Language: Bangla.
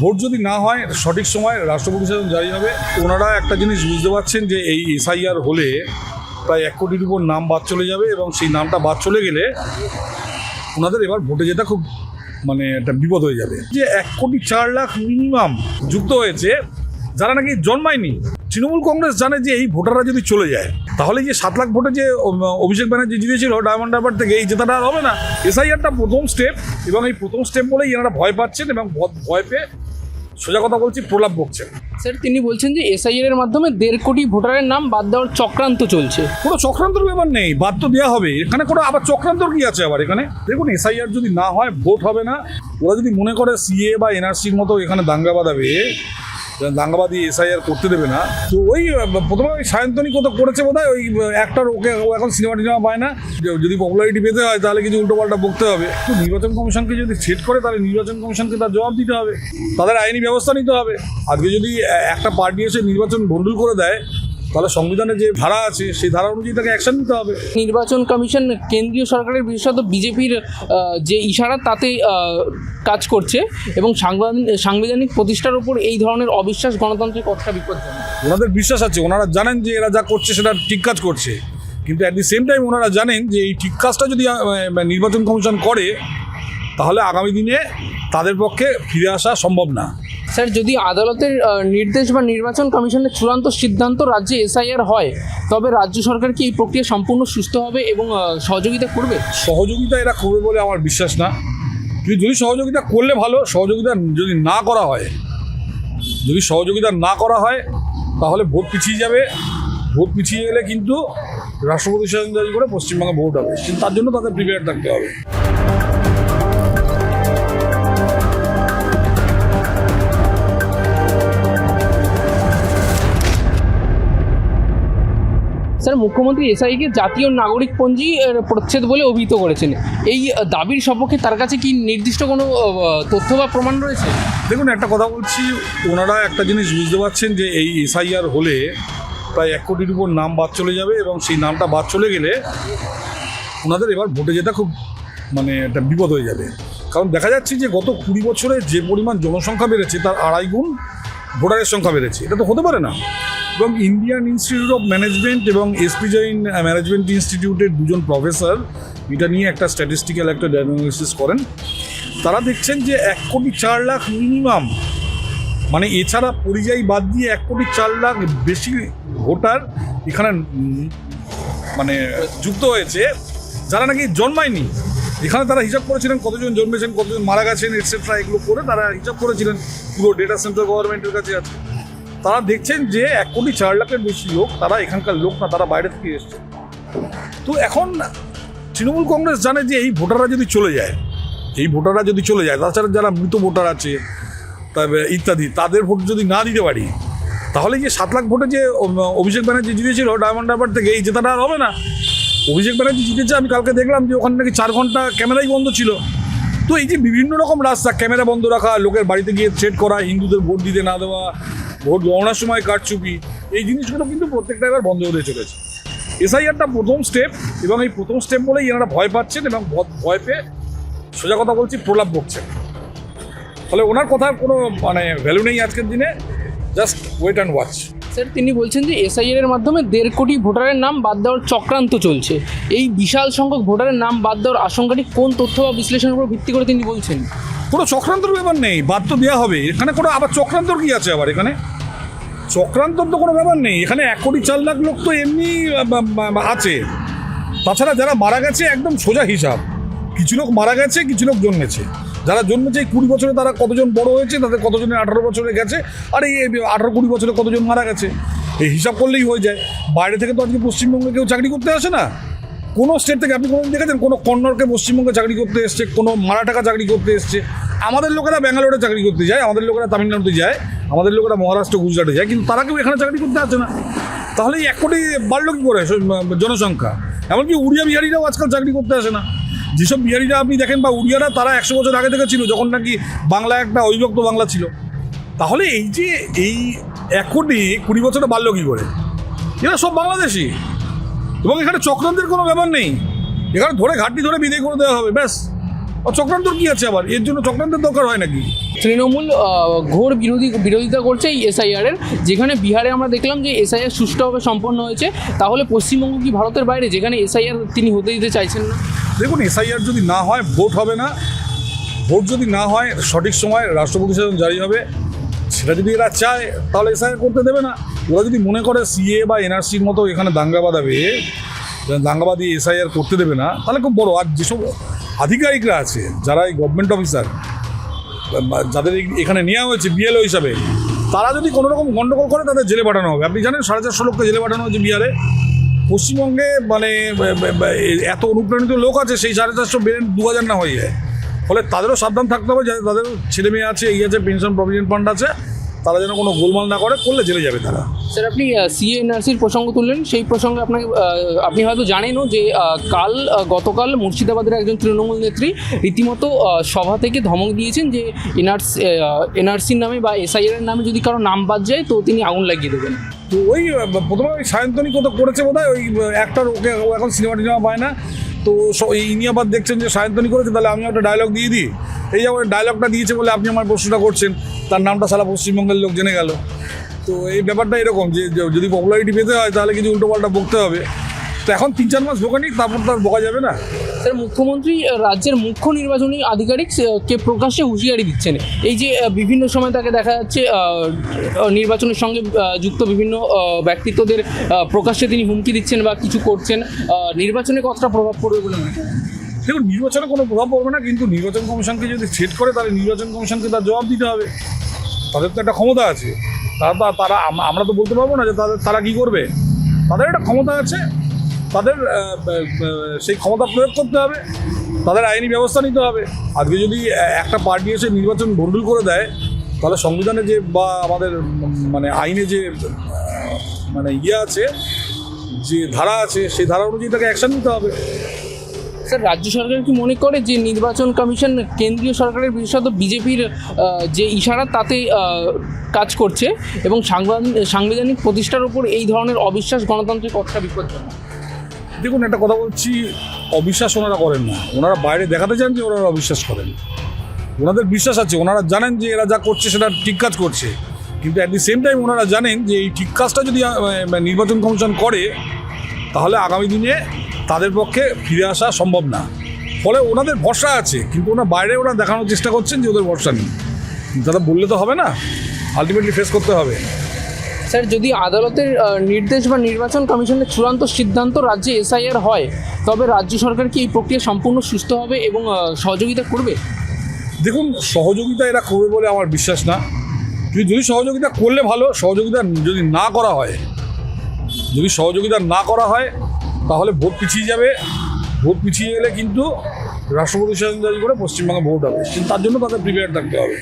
ভোট যদি না হয়, সঠিক সময় রাষ্ট্রপতি শাসন জারি হবে। ওনারা একটা জিনিস বুঝতে পারছেন যে এই এসআইআর হলে প্রায় এক কোটির উপর নাম বাদ চলে যাবে এবং সেই নামটা বাদ চলে গেলে ওনাদের এবার ভোটে যেটা খুব মানে একটা বিপদ হয়ে যাবে। যে এক কোটি চার লাখ মিনিমাম যুক্ত হয়েছে, যারা নাকি জন্মায়নি। তৃণমূল কংগ্রেস জানে যে এই ভোটাররা যদি চলে যায় তাহলে যে সাত লাখ ভোটে যে অভিষেক ব্যানার্জি জিতেছিল, ডায়মন্ড হারবার থেকে, এই জেতাটা আর হবে না। এসআইআরটা প্রথম স্টেপ এবং এই প্রথম স্টেপ বলেই এনারা ভয় পাচ্ছেন এবং ভয় পেয়ে সোজা কথা বলছি প্রলাপ বকছেন স্যার তিনি বলছেন যে এসআইআর এর মাধ্যমে দেড় কোটি ভোটারের নাম বাদ দেওয়ার চক্রান্ত চলছে। কোনো চক্রান্তর ব্যাপার নেই বাদ তো দেওয়া হবে। এখানে কোনো আবার চক্রান্তর কি আছে আবার এখানে? দেখুন এসআইআর যদি না হয় ভোট হবে না। ওরা যদি মনে করে সিএ বা এনআরসির মতো এখানে দাঙ্গা বাঁধাবে দাঙ্গাবাদী এসআইআর করতে দেবে না। তো ওই প্রথমে ওই সায়ন্তনী কোথাও করেছে বোধ ওই একটার ওকে, ও এখন সিনেমা টিনেমা পায় না। যদি পপুলারিটি পেতে হয়, তাহলে কিছু উল্টোপাল্টা বকতে হবে। তো নির্বাচন কমিশনকে যদি সেট করে, তাহলে নির্বাচন কমিশনকে তার জবাব দিতে হবে। তাদের আইনি ব্যবস্থা নিতে হবে। আজকে যদি একটা পার্টি এসে নির্বাচন ভণ্ডুল করে দেয় তাহলে সংবিধানে যে ধারা আছে সেই ধারা অনুযায়ী তাকে অ্যাকশন নিতে হবে। নির্বাচন কমিশন কেন্দ্রীয় সরকারের বিশেষত বিজেপির যে ইশারা তাতে কাজ করছে এবং সাংবিধানিক প্রতিষ্ঠার উপর এই ধরনের অবিশ্বাস গণতন্ত্রের কতটা বিপজ্জনক। ওনাদের বিশ্বাস আছে ওনারা জানেন যে এরা যা করছে সেটা ঠিক কাজ করছে। কিন্তু অ্যাট দি সেম টাইম ওনারা জানেন যে এই ঠিক কাজটা যদি নির্বাচন কমিশন করে তাহলে আগামী দিনে তাদের পক্ষে ফিরে আসা সম্ভব না। স্যার যদি আদালতের নির্দেশ বা নির্বাচন কমিশনের চূড়ান্ত সিদ্ধান্ত রাজ্যে এসআইআর হয় তবে রাজ্য সরকার কি এই প্রক্রিয়া সম্পূর্ণ সুস্থ হবে এবং সহযোগিতা করবে? সহযোগিতা এরা করবে বলে আমার বিশ্বাস না। কিন্তু যদি সহযোগিতা করলে ভালো সহযোগিতা যদি না করা হয় যদি সহযোগিতা না করা হয় তাহলে ভোট পিছিয়ে যাবে। ভোট পিছিয়ে গেলে কিন্তু রাষ্ট্রপতি শাসন জারি করে পশ্চিমবঙ্গে ভোট হবে। কিন্তু তার জন্য তাদের প্রিপেয়ার থাকতে হবে। স্যার, মুখ্যমন্ত্রী এসআইকে জাতীয় নাগরিক পঞ্জি প্রচ্ছেদ বলে অভিহিত করেছেন। এই দাবির সপক্ষে তার কাছে কি নির্দিষ্ট কোনো তথ্য বা প্রমাণ রয়েছে? দেখুন, একটা কথা বলছি, ওনারা একটা জিনিস বুঝতে পারছেন যে এই এসআইআর হলে প্রায় এক কোটির উপর নাম বাদ চলে যাবে এবং সেই নামটা বাদ চলে গেলে ওনাদের এবার ভোটে যেটা খুব মানে একটা বিপদ হয়ে যাবে। কারণ দেখা যাচ্ছে যে গত কুড়ি বছরে যে পরিমাণ জনসংখ্যা বেড়েছে, তার আড়াই গুণ ভোটারের সংখ্যা বেড়েছে। এটা তো হতে পারে না। এবং ইন্ডিয়ান ইনস্টিটিউট অফ ম্যানেজমেন্ট এবং এসপি জৈন ম্যানেজমেন্ট ইনস্টিটিউটের দুজন প্রফেসর এটা নিয়ে একটা স্ট্যাটিস্টিক্যাল একটা ডায়াগনোসিস করেন। তারা দেখছেন যে এক কোটি চার লাখ মিনিমাম মানে এছাড়া পরিযায়ী বাদ দিয়ে এক কোটি চার লাখ বেশি ভোটার এখানে মানে যুক্ত হয়েছে, যারা নাকি জন্মায়নি। এখানে তারা হিসাব করেছিলেন কতজন জন্মেছেন, কতজন মারা গেছেন এটসেট্রা এগুলো করে তারা হিসাব করেছিলেন। পুরো ডেটা সেন্টার গভর্নমেন্টের কাছে আছে। তারা দেখছেন যে এক কোটি চার লাখের বেশি লোক তারা এখানকার লোক না, তারা বাইরে থেকে এসছে। তো এখন তৃণমূল কংগ্রেস জানে যে এই ভোটাররা যদি চলে যায়, এই ভোটাররা যদি চলে যায়, তাছাড়া যারা মৃত ভোটার আছে, তারপরে ইত্যাদি, তাদের ভোট যদি না দিতে পারি, তাহলে যে সাত লাখ ভোটে যে অভিষেক ব্যানার্জি জিতেছিল ডায়মন্ড হারবার থেকে, এই জেতাটা আর হবে না। অভিষেক ব্যানার্জি জিতেছে, আমি কালকে দেখলাম যে ওখানে নাকি চার ঘণ্টা ক্যামেরাই বন্ধ ছিল। তো এই যে বিভিন্ন রকম রাস্তা, ক্যামেরা বন্ধ রাখা, লোকের বাড়িতে গিয়ে থ্রেট করা, হিন্দুদের ভোট দিতে না দেওয়া ভোট গণনার সময় কারচুপি এই জিনিসগুলো কিন্তু প্রত্যেকটা এবার বন্ধ হতে চলেছে। এসআইআরটা প্রথম স্টেপ এবং এই প্রথম স্টেপ বলেই এনারা ভয় পাচ্ছেন এবং ভয় পেয়ে সোজা কথা বলছি প্রলাপ বকছেন ফলে ওনার কথার কোনো মানে ভ্যালু নেই আজকের দিনে। Just wait and watch sir তিনি বলছেন যে এসআইআর এর মাধ্যমে দেড় কোটি ভোটারের নাম বাদ দেওয়ার চক্রান্ত চলছে। এই বিশাল সংখ্যক ভোটারের নাম বাদ দেওয়ার আশঙ্কাটি কোন তথ্য বা বিশ্লেষণের উপর ভিত্তি করে তিনি বলছেন? কোনো চক্রান্তর ব্যাপার নেই তো দেওয়া হবে। এখানে কোনো আবার চক্রান্তর কি আছে আবার এখানে? চক্রান্তর তো কোনো ব্যাপার নেই, এখানে এক কোটি চার লাখ লোক তো এমনি আছে। তাছাড়া যারা মারা গেছে, একদম সোজা হিসাব। কিছু লোক মারা গেছে, কিছু লোক জন্মেছে। যারা জন্মেছে, এই কুড়ি বছরে তারা কতজন বড় হয়েছে, তাদের কতজনের আঠারো বছরে গেছে, আর এই আঠারো কুড়ি বছরে কতজন মারা গেছে? এই হিসাব করলেই হয়ে যায়। বাইরে থেকে তো আজকে পশ্চিমবঙ্গে কেউ চাকরি করতে আসে না? কোনো স্টেট থেকে আপনি কোনো দেখেছেন? কোনো কন্নড়কে পশ্চিমবঙ্গে চাকরি করতে এসছে, কোনো মারাঠাকা চাকরি করতে এসছে। আমাদের লোকেরা ব্যাঙ্গালোরে চাকরি করতে যায়, আমাদের লোকেরা তামিলনাড়ুতে যায়, আমাদের লোকেরা মহারাষ্ট্র, গুজরাটে যায়, কিন্তু তারা কেউ এখানে চাকরি করতে আসে না। তাহলে এক কোটি বাড়লো কী করে জনসংখ্যা? এমনকি উড়িয়া বিহারিরাও আজকাল চাকরি করতে আসে না। যেসব বিহারিরা আপনি দেখেন বা উড়িয়ারা, তারা একশো বছর আগে থেকে ছিল, যখন নাকি বাংলা একটা অবিভক্ত বাংলা ছিল। তাহলে এই যে এই এক কোটি কুড়ি বছরে বাড়লো কী করে? এরা সব বাংলাদেশি। এবং এখানে চক্রান্তের কোনো ব্যাপার নেই। এখানে ধরে ঘাটতি ধরে বিদায় করে দেওয়া হবে ব্যাস। আর চক্রান্তর কি আছে আবার? এর জন্য চক্রান্তের দরকার হয় নাকি? তৃণমূল ঘোর বিরোধী বিরোধিতা করছে এই এসআইআর এর যেখানে বিহারে আমরা দেখলাম যে এসআইআর সুষ্ঠুভাবে সম্পন্ন হয়েছে। তাহলে পশ্চিমবঙ্গ কি ভারতের বাইরে? যেখানে এসআইআর তিনি হতে দিতে চাইছেন না। দেখুন এসআইআর যদি না হয় ভোট হবে না। ভোট যদি না হয় সঠিক সময় রাষ্ট্রপতি শাসন জারি হবে। সেটা যদি এরা চায়, তাহলে এসআইআর করতে দেবে না। ওরা যদি মনে করে সিএ বা এনআরসির মতো এখানে দাঙ্গা বাঁধাবে দাঙ্গাবাদী এসআইআর করতে দেবে না, তাহলে খুব বড়। আর যেসব আধিকারিকরা আছে, যারা এই গভর্নমেন্ট অফিসার যাদের এখানে নেওয়া হয়েছে বিএলও হিসাবে, তারা যদি কোনো রকম গণ্ডগোল করে, তাদের জেলে পাঠানো হবে। আপনি জানেন, সাড়ে চারশো লোককে জেলে পাঠানো হয়েছে বিহারে পশ্চিমবঙ্গে মানে এত অনুপ্রাণিত লোক আছে, সেই সাড়ে চারশো বেরেন দু হাজার না হয়ে যায়। ফলে তাদেরও সাবধান থাকতে হবে যাতে তাদের ছেলে মেয়ে আছে এই আছে পেনশন প্রভিডেন্ট ফান্ড আছে তারা যেন কোনো গোলমাল না করে করলে জেলে যাবে তারা। স্যার আপনি সিএনআরসির প্রসঙ্গ তুললেন সেই প্রসঙ্গে আপনাকে আপনি হয়তো জানেনও যে কাল গতকাল মুর্শিদাবাদের একজন তৃণমূল নেত্রী রীতিমতো সভা থেকে ধমক দিয়েছেন যে এনআরসি এনআরসির নামে বা এসআইআর এর নামে যদি কারও নাম বাদ যায় তো তিনি আগুন লাগিয়ে দেবেন। তো ওই প্রথমে ওই সায়ন্তনী কোথাও করেছে বোধ হয় ওই একটার ওকে ও এখন সিনেমা টিনেমা পায় না। তো এই ইনি আবার দেখছেন যে সায়ন্তনী করেছে, তাহলে আমি একটা ডায়লগ দিয়ে দিই। এই যে ডায়লগটা দিয়েছে বলে আপনি আমার প্রশ্নটা করছেন, তার নামটা সারা পশ্চিমবঙ্গের লোক জেনে গেল। তো এই ব্যাপারটা এরকম যে যদি পপুলারিটি পেতে হয়, তাহলে কিছু উল্টোপাল্টা বকতে হবে। তো এখন তিন চার মাস বোকা নিক তারপর তো আর বোকা যাবে না। স্যার, মুখ্যমন্ত্রী রাজ্যের মুখ্য নির্বাচনী আধিকারিক কে প্রকাশ্যে হুঁশিয়ারি দিচ্ছেন। এই যে বিভিন্ন সময় তাকে দেখা যাচ্ছে নির্বাচনের সঙ্গে যুক্ত বিভিন্ন ব্যক্তিত্বদের প্রকাশ্যে তিনি হুমকি দিচ্ছেন বা কিছু করছেন নির্বাচনে কতটা প্রভাব পড়বে বলে? দেখুন, নির্বাচনে কোনো প্রভাব পড়বে না, কিন্তু নির্বাচন কমিশনকে যদি সেট করে, তাহলে নির্বাচন কমিশনকে তার জবাব দিতে হবে। তাদের তো একটা ক্ষমতা আছে। তারা তারা, আমরা তো বলতে পারব না যে তাদের, তারা কী করবে। তাদের একটা ক্ষমতা আছে। তাদের সেই ক্ষমতা প্রয়োগ করতে হবে, তাদের আইনি ব্যবস্থা নিতে হবে। আজকে যদি একটা পার্টি এসে নির্বাচন ভণ্ডুল করে দেয়, তাহলে সংবিধানে যে, বা আমাদের মানে আইনে যে মানে ইয়ে আছে, যে ধারা আছে, সেই ধারা অনুযায়ী তাকে অ্যাকশন নিতে হবে। স্যার, রাজ্য সরকার কি মনে করে যে নির্বাচন কমিশন কেন্দ্রীয় সরকারের বিশেষত বিজেপির যে ইশারা তাতে কাজ করছে এবং সাংবিধানিক প্রতিষ্ঠার উপর এই ধরনের অবিশ্বাস গণতন্ত্রের কতটা বিপজ্জনক? দেখুন, একটা কথা বলছি, অবিশ্বাস ওনারা করেন না। ওনারা বাইরে দেখাতে চান যে ওনারা অবিশ্বাস করেন। ওনাদের বিশ্বাস আছে, ওনারা জানেন যে এরা যা করছে সেটা ঠিক কাজ করছে। কিন্তু অ্যাট দি সেম টাইম ওনারা জানেন যে এই ঠিক কাজটা যদি নির্বাচন কমিশন করে, তাহলে আগামী দিনে তাদের পক্ষে ফিরে আসা সম্ভব না। ফলে ওনাদের ভরসা আছে, কিন্তু ওনার বাইরে ওরা দেখানোর চেষ্টা করছেন যে ওদের ভরসা নেই। তারা বললে তো হবে না আলটিমেটলি ফেস করতে হবে। স্যার, যদি আদালতের নির্দেশ বা নির্বাচন কমিশনের চূড়ান্ত সিদ্ধান্ত রাজ্যে এসআইআর হয়, তবে রাজ্য সরকার কি এই প্রক্রিয়া সম্পূর্ণ সুস্থ হবে এবং সহযোগিতা করবে? দেখুন, সহযোগিতা এরা করবে বলে আমার বিশ্বাস না। কিন্তু যদি সহযোগিতা করলে ভালো, সহযোগিতা যদি না করা হয়, যদি সহযোগিতা না করা হয়, তাহলে ভোট পিছিয়ে যাবে। ভোট পিছিয়ে গেলে কিন্তু রাষ্ট্রপতি শাসন জারি করে পশ্চিমবঙ্গে ভোট হবে। কিন্তু তার জন্য তাদের প্রিপেয়ার থাকতে হবে।